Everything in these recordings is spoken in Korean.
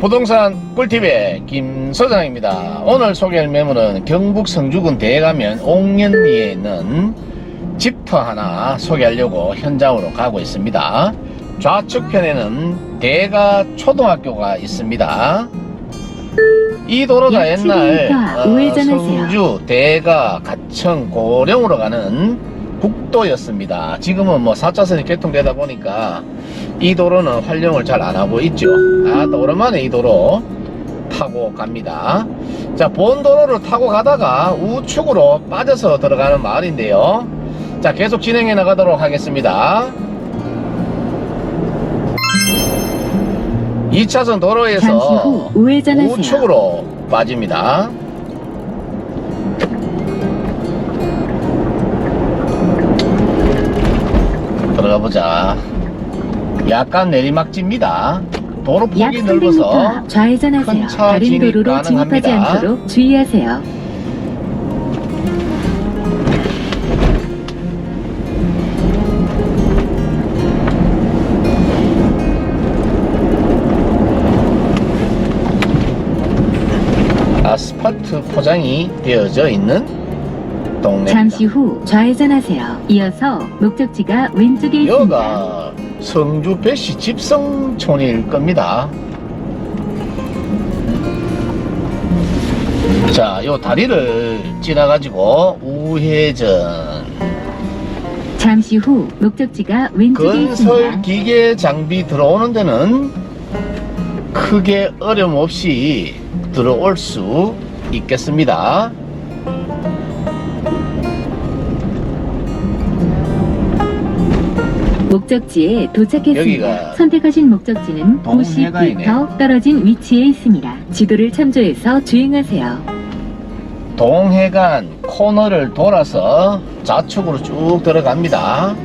부동산 꿀팁의 김서장입니다. 오늘 소개할 매물은 경북 성주군 대가면 옥년리에 있는 집터 하나 소개하려고 현장으로 가고 있습니다. 좌측편에는 대가 초등학교가 있습니다. 이 도로가 약 옛날 700m 어. 성주, 대가, 가청, 고령으로 가는 국도였습니다. 지금은 뭐 4차선이 개통되다 보니까 이 도로는 활용을 잘 안 하고 있죠. 아, 또 오랜만에 이 도로 타고 갑니다. 자, 본 도로를 타고 가다가 우측으로 빠져서 들어가는 마을인데요. 자, 계속 진행해 나가도록 하겠습니다. 2차선 잠시 도로에서. 우측으로 빠집니다. 들어가 보자. 약간 내리막집니다. 도로 약 폭이 넓어서 300m 좌회전하세요. 큰차 다른 진입 도로로 진입하지 가능합니다. 않도록 주의하세요. 아스팔트 포장이 되어져 있는 동네입니다. 잠시 후 좌회전하세요. 이어서 목적지가 왼쪽에 있습니다. 여가 성주 배시 집성촌일 겁니다. 자, 요 다리를 지나가지고 우회전. 잠시 후 목적지가 왼쪽에 건설 있습니다. 기계 장비 들어오는 데는 크게 어려움 없이 들어올 수 있겠습니다. 목적지에 도착했습니다. 여기가 선택하신 목적지는 동해가이네. 50m 떨어진 위치에 있습니다. 지도를 참조해서 주행하세요. 동해간 코너를 돌아서 좌측으로 쭉 들어갑니다.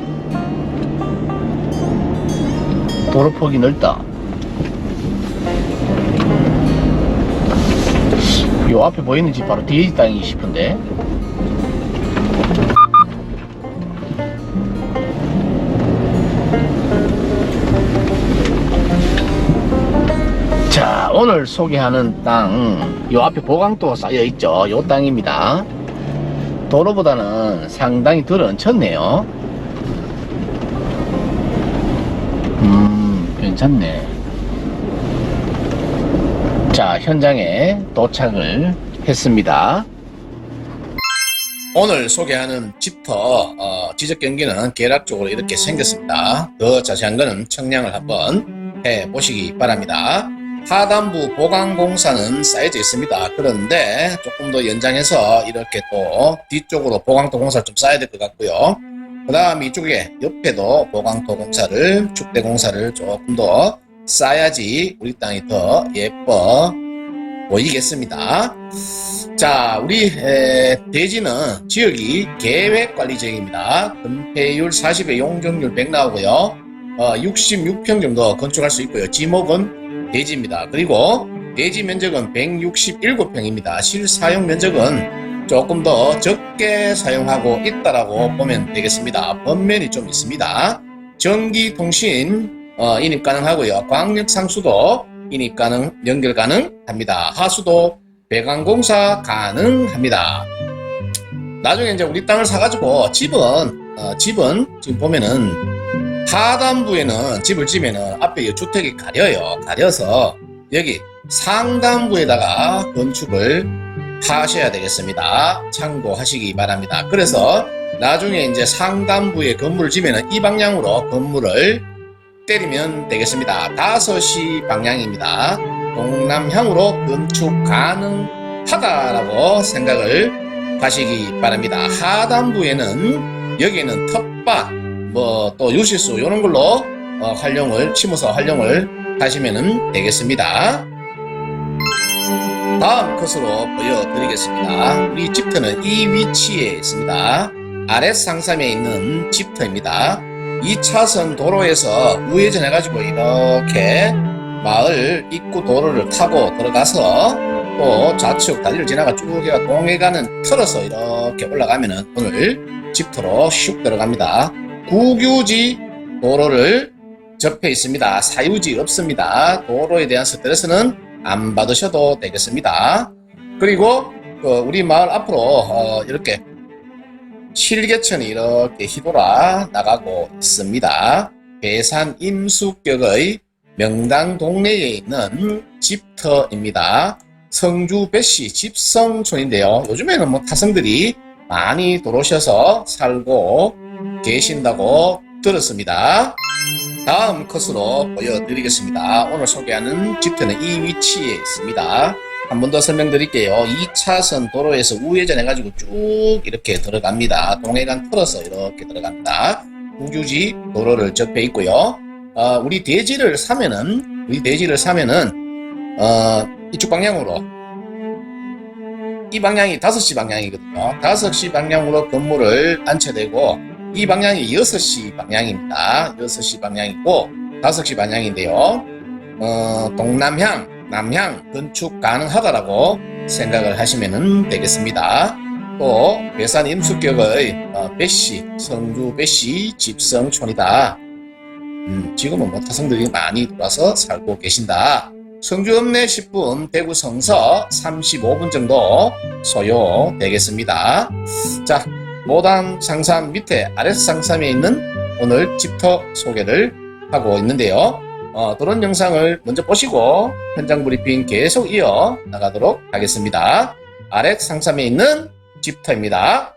도로폭이 넓다. 요 앞에 보이는 집 바로 돼지 땅이 싶은데. 오늘 소개하는 땅, 요 앞에 보강도가 쌓여 있죠. 요 땅입니다. 도로보다는 상당히 덜 얹혔네요. 음, 괜찮네. 자, 현장에 도착을 했습니다. 오늘 소개하는 집터 어, 지적 경기는 계략적으로 이렇게 생겼습니다. 더 자세한 거는 청량을 한번 해 보시기 바랍니다. 하단부 보강공사는 쌓여져 있습니다. 그런데 조금 더 연장해서 이렇게 또 뒤쪽으로 보강토 공사를 좀 쌓아야 될 것 같고요. 그 다음 이쪽에 옆에도 보강토 공사를 축대 공사를 조금 더 쌓아야지 우리 땅이 더 예뻐 보이겠습니다. 자, 우리 에, 대지는 지역이 계획관리 지역입니다. 건폐율 40에 용적률 100 나오고요. 어, 66평 정도 건축할 수 있고요. 지목은 대지입니다. 그리고 대지 면적은 167평입니다. 실사용 면적은 조금 더 적게 사용하고 있다라고 보면 되겠습니다. 번면이 좀 있습니다. 전기 통신 어, 인입 가능하고요. 광역 상수도 인입 가능 연결 가능합니다. 하수도 배관공사 가능합니다. 나중에 이제 우리 땅을 사가지고 집은 어, 집은 지금 보면은 하단부에는 집을 지면은 앞에 이 주택이 가려요. 가려서 여기 상단부에다가 건축을 하셔야 되겠습니다. 참고하시기 바랍니다. 그래서 나중에 이제 상단부에 건물을 지면은 이 방향으로 건물을 때리면 되겠습니다. 5시 방향입니다. 동남향으로 건축 가능하다라고 생각을 하시기 바랍니다. 하단부에는 여기에는 텃밭, 뭐 또 유실수 이런 걸로 어, 활용을 치면서 활용을 하시면 되겠습니다. 다음 컷으로 보여드리겠습니다. 우리 집터는 이 위치에 있습니다. 아랫 상삼에 있는 집터입니다. 2차선 도로에서 우회전 해가지고 이렇게 마을 입구 도로를 타고 들어가서 또 좌측 다리를 지나가 쭉 해가 동해가는 틀어서 이렇게 올라가면은 오늘 집터로 슉 들어갑니다. 구규지 도로를 접해 있습니다. 사유지 없습니다. 도로에 대한 스트레스는 안 받으셔도 되겠습니다. 그리고 그 우리 마을 앞으로 어, 이렇게 실개천이 이렇게 휘돌아 나가고 있습니다. 배산 임수격의 명당 동네에 있는 집터입니다. 성주 배씨 집성촌인데요. 요즘에는 뭐 타성들이 많이 들어오셔서 살고 계신다고 들었습니다. 다음 컷으로 보여드리겠습니다. 오늘 소개하는 집터는 이 위치에 있습니다. 한 번 더 설명드릴게요. 2차선 도로에서 우회전 해가지고 쭉 이렇게 들어갑니다. 동해간 틀어서 이렇게 들어갑니다. 우주지 도로를 접해 있고요. 어, 우리 대지를 사면은, 우리 대지를 사면은, 어, 이쪽 방향으로, 이 방향이 5시 방향이거든요. 5시 방향으로 건물을 안쳐대고, 이 방향이 6시 방향입니다. 6시 방향이고, 5시 방향인데요. 어, 동남향, 남향 건축 가능하다라고 생각을 하시면 되겠습니다. 또 배산 임수격의 어, 배씨, 성주 배씨 집성촌이다. 음, 지금은 뭐 타성들이 많이 돌아서 살고 계신다. 성주 읍내 10분, 대구 성서 35분 정도 소요되겠습니다. 자, 모단 상삼 밑에 아래 상삼에 있는 오늘 집터 소개를 하고 있는데요. 어, 그런 영상을 먼저 보시고 현장 브리핑 계속 이어 나가도록 하겠습니다. 아래 상삼에 있는 집터입니다.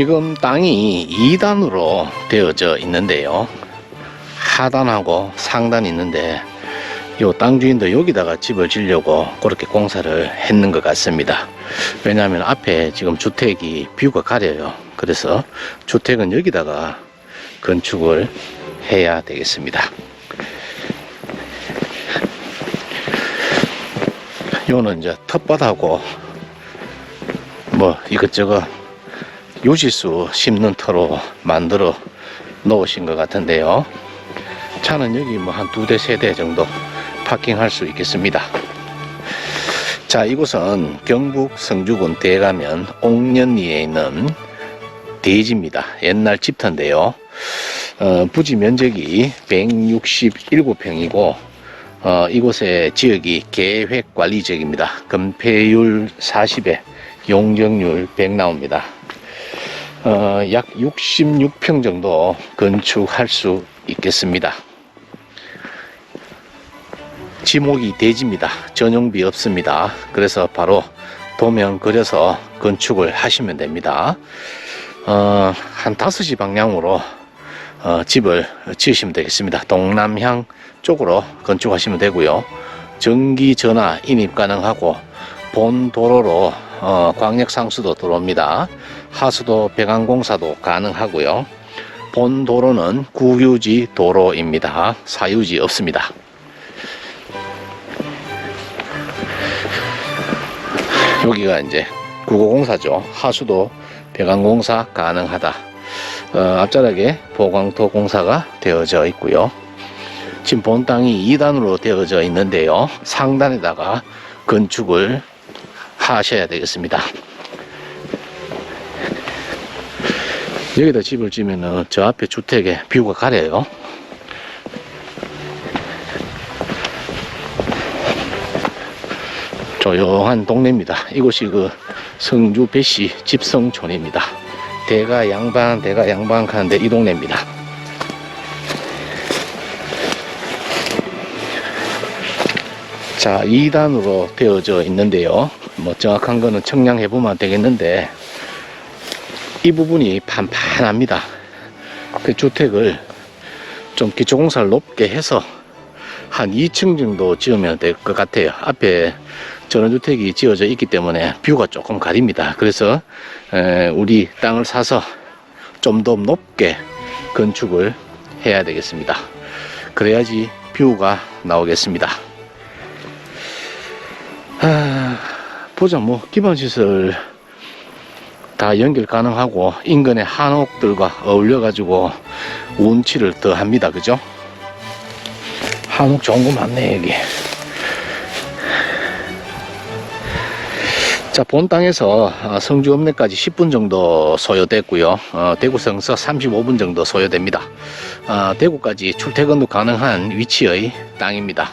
지금 땅이 2단으로 되어져 있는데요. 하단하고 상단이 있는데 요 땅 주인도 여기다가 집을 지려고 그렇게 공사를 했는 것 같습니다. 왜냐하면 앞에 지금 주택이 뷰가 가려요. 그래서 주택은 여기다가 건축을 해야 되겠습니다. 요는 이제 텃밭하고 뭐 이것저것 요지수 심는 터로 만들어 놓으신 것 같은데요. 차는 여기 뭐 한 두 대, 세 대 정도 파킹할 수 있겠습니다. 자, 이곳은 경북 성주군 대가면 옥년리에 있는 대지입니다. 옛날 집터인데요. 어, 부지 면적이 167평이고, 어, 이곳의 지역이 계획관리 지역입니다. 건폐율 40에 용적률 100 나옵니다. 어, 약 66평 정도 건축할 수 있겠습니다. 지목이 대지입니다. 전용비 없습니다. 그래서 바로 도면 그려서 건축을 하시면 됩니다. 어, 한 5시 방향으로 어, 집을 지으시면 되겠습니다. 동남향 쪽으로 건축하시면 되고요. 전기 전화 인입 가능하고 본 도로로 어, 광역 상수도 들어옵니다. 하수도 배관공사도 가능하고요. 본 도로는 국유지 도로입니다. 사유지 없습니다. 여기가 이제 국어공사죠. 하수도 배관공사 가능하다. 어, 앞자락에 보강토 공사가 되어져 있고요. 지금 본 땅이 2단으로 되어져 있는데요. 상단에다가 건축을 하셔야 되겠습니다. 여기다 집을 지면은 저 앞에 주택에 뷰가 가려요. 조용한 동네입니다. 이곳이 그 성주 배씨 집성촌입니다. 대가 양반, 대가 양반 하는데 이 동네입니다. 자, 2단으로 되어져 있는데요. 뭐 정확한 거는 청량해 보면 되겠는데 이 부분이 판판합니다. 그 주택을 좀 기초공사를 높게 해서 한 2층 정도 지으면 될 것 같아요. 앞에 전원주택이 지어져 있기 때문에 뷰가 조금 가립니다. 그래서 에, 우리 땅을 사서 좀 더 높게 건축을 해야 되겠습니다. 그래야지 뷰가 나오겠습니다. 아, 보자. 뭐 기반시설 다 연결 가능하고 인근의 한옥들과 어울려 가지고 운치를 더 합니다. 그죠? 한옥 좋은 거 많네 여기. 자 본 땅에서 어, 성주 읍내까지 10분 정도 소요됐고요. 어, 대구 성서 35분 정도 소요됩니다. 어, 대구까지 출퇴근도 가능한 위치의 땅입니다.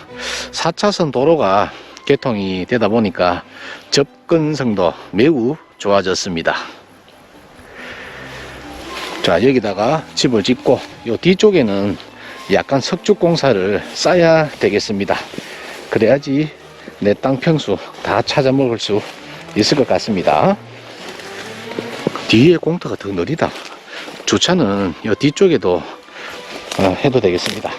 4차선 도로가 개통이 되다 보니까 접근성도 매우 좋아졌습니다. 자, 여기다가 집을 짓고, 요 뒤쪽에는 약간 석축 공사를 쌓아야 되겠습니다. 그래야지 내 땅 평수 다 찾아 먹을 수 있을 것 같습니다. 뒤에 공터가 더 느리다. 주차는 요 뒤쪽에도 어, 해도 되겠습니다.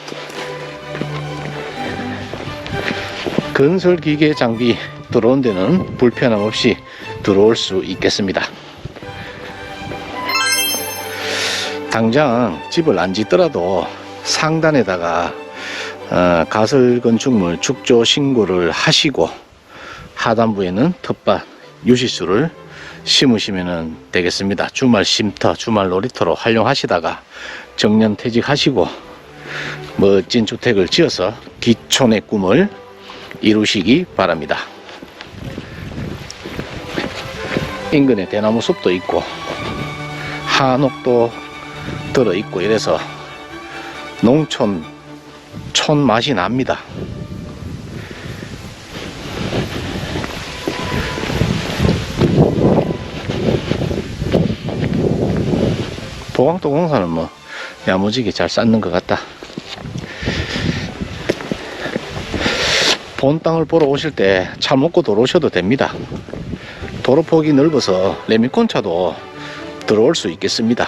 건설 기계 장비 들어온 데는 불편함 없이 들어올 수 있겠습니다. 당장 집을 안 짓더라도 상단에다가 어, 가설 건축물 축조 신고를 하시고 하단부에는 텃밭 유시수를 심으시면 되겠습니다. 주말 쉼터, 주말 놀이터로 활용하시다가 정년 퇴직하시고 멋진 주택을 지어서 기촌의 꿈을 이루시기 바랍니다. 인근에 대나무 숲도 있고 한옥도 들어 있고 이래서 농촌 촌 맛이 납니다. 보강도 공사는 뭐 야무지게 잘 쌓는 것 같다. 본 땅을 보러 오실 때 차 먹고 들어오셔도 됩니다. 도로폭이 넓어서 레미콘 차도 들어올 수 있겠습니다.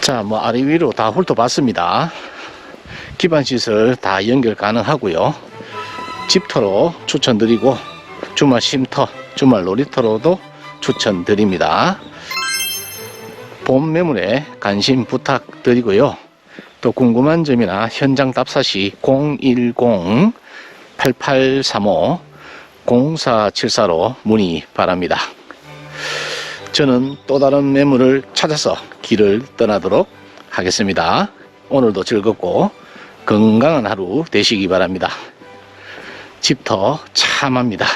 자, 뭐 아래 위로 다 훑어봤습니다. 기반 시설 다 연결 가능하고요. 집터로 추천드리고 주말 쉼터, 주말 놀이터로도 추천드립니다. 본 매물에 관심 부탁드리고요. 또 궁금한 점이나 현장 답사시 010-8835-0474로 문의 바랍니다. 저는 또 다른 매물을 찾아서 길을 떠나도록 하겠습니다. 오늘도 즐겁고 건강한 하루 되시기 바랍니다. 집터 참합니다.